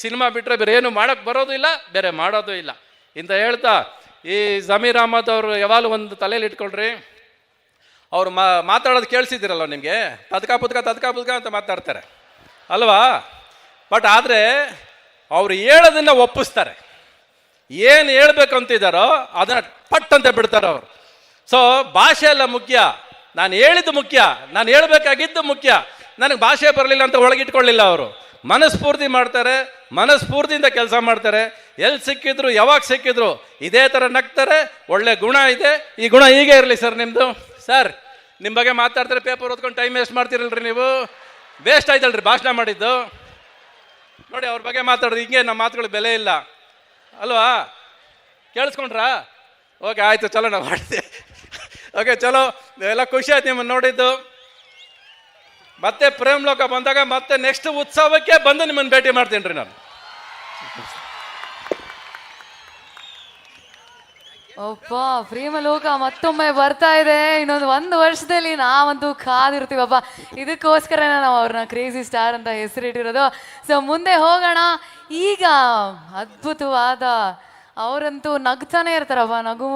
Cinema ಬಿಟ್ಟರೆ ಬೇರೆ ಏನು ಮಾಡೋಕ್ಕೆ ಬರೋದು ಇಲ್ಲ, ಬೇರೆ ಮಾಡೋದು ಇಲ್ಲ. ಇಂತ ಹೇಳ್ತಾ, ಈ ಜಮೀರ್ ಅಹಮದ್ ಅವರು ಯಾವಾಗಲೂ ಒಂದು ತಲೆಯಲ್ಲಿ ಇಟ್ಕೊಳ್ರಿ. ಅವ್ರು ಮಾ, ಮಾತಾಡೋದು ಕೇಳಿಸಿದ್ದೀರಲ್ಲ ನಿಮಗೆ? ತದ್ಕ ಪುದ್ಕ ತದ್ಕ ಪುದ್ಕ ಅಂತ ಮಾತಾಡ್ತಾರೆ. ಅಲ್ವಾ? ಬಟ್ ಆದರೆ, ಅವ್ರು ಹೇಳೋದನ್ನ ಒಪ್ಪಿಸ್ತಾರೆ. ಏನು ಹೇಳ್ಬೇಕು ಅಂತಿದ್ದಾರೋ ಅದನ್ನ ಪಟ್ ಅಂತ ಬಿಡ್ತಾರೆ ಅವರು. ಸೊ ಭಾಷೆ ಎಲ್ಲ ಮುಖ್ಯ. ನಾನು ಹೇಳಿದ್ದು ಮುಖ್ಯ. ನಾನು ಹೇಳಬೇಕಾಗಿದ್ದು ಮುಖ್ಯ. ನನಗೆ ಭಾಷೆ ಬರಲಿಲ್ಲ ಅಂತ ಒಳಗಿಟ್ಕೊಳ್ಳಿಲ್ಲ ಅವರು. ಮನಸ್ಫೂರ್ತಿ ಮಾಡ್ತಾರೆ, ಮನಸ್ಫೂರ್ತಿಯಿಂದ ಕೆಲಸ ಮಾಡ್ತಾರೆ. ಎಲ್ಲಿ ಸಿಕ್ಕಿದ್ರು, ಯಾವಾಗ ಸಿಕ್ಕಿದ್ರು, ಇದೇ ಥರ ನಗ್ತಾರೆ, ಒಳ್ಳೆ ಗುಣ ಇದೆ. ಈ ಗುಣ ಹೀಗೆ ಇರಲಿ ಸರ್ ನಿಮ್ಮದು ಸರ್ ನಿಮ್ಮ ಬಗ್ಗೆ ಮಾತಾಡ್ತಾರೆ ಪೇಪರ್ ಓದ್ಕೊಂಡು ಟೈಮ್ ವೇಸ್ಟ್ ಮಾಡ್ತಿರಲ್ರಿ ನೀವು. ವೇಸ್ಟ್ ಆಯ್ತಲ್ರಿ, ಭಾಷಣ ಮಾಡಿದ್ದು. ನೋಡಿ, ಅವ್ರ ಬಗ್ಗೆ ಮಾತಾಡೋದು, ಹಿಂಗೆ ನಮ್ಮ ಮಾತುಗಳಿಗೆ ಬೆಲೆ ಇಲ್ಲ. ಅಲ್ವಾ? ಕೇಳಿಸ್ಕೊಂಡ್ರಾ? ಓಕೆ ಆಯಿತು, ಚಲೋ, ನಾವು ಮಾಡ್ತೀವಿ. ಓಕೆ ಚಲೋ, ಎಲ್ಲ ಖುಷಿ ಆಯ್ತು ನಿಮ್ಮನ್ನು ನೋಡಿದ್ದು. ಮತ್ತೆ ಪ್ರೇಮ್ ಲೋಕ ಬಂದಾಗ ಮತ್ತೆ ನೆಕ್ಸ್ಟ್ ಉತ್ಸವಕ್ಕೆ ಬಂದು ನಿಮ್ಮನ್ನು ಭೇಟಿ ಮಾಡ್ತೀನಿ ರೀ ನಾನು. ಅಪ್ಪ ಪ್ರೇಮಲೋಕ ಮತ್ತೊಮ್ಮೆ ಬರ್ತಾ ಇದೆ. ಇನ್ನೊಂದು ಒಂದು ವರ್ಷದಲ್ಲಿ ನಾವಂತೂ ಕಾದಿರ್ತೀವಪ್ಪ ಇದಕ್ಕೋಸ್ಕರನೇ ನಾವು ಅವ್ರನ್ನ ಕ್ರೇಜಿ ಸ್ಟಾರ್ ಅಂತ ಹೆಸರಿಟ್ಟಿರೋದು. ಸೊ ಮುಂದೆ ಹೋಗೋಣ. ಈಗ ಅದ್ಭುತವಾದ ಅವರಂತೂ ನಗ್ತಾನೆ ಇರ್ತಾರಪ್ಪ ನಗು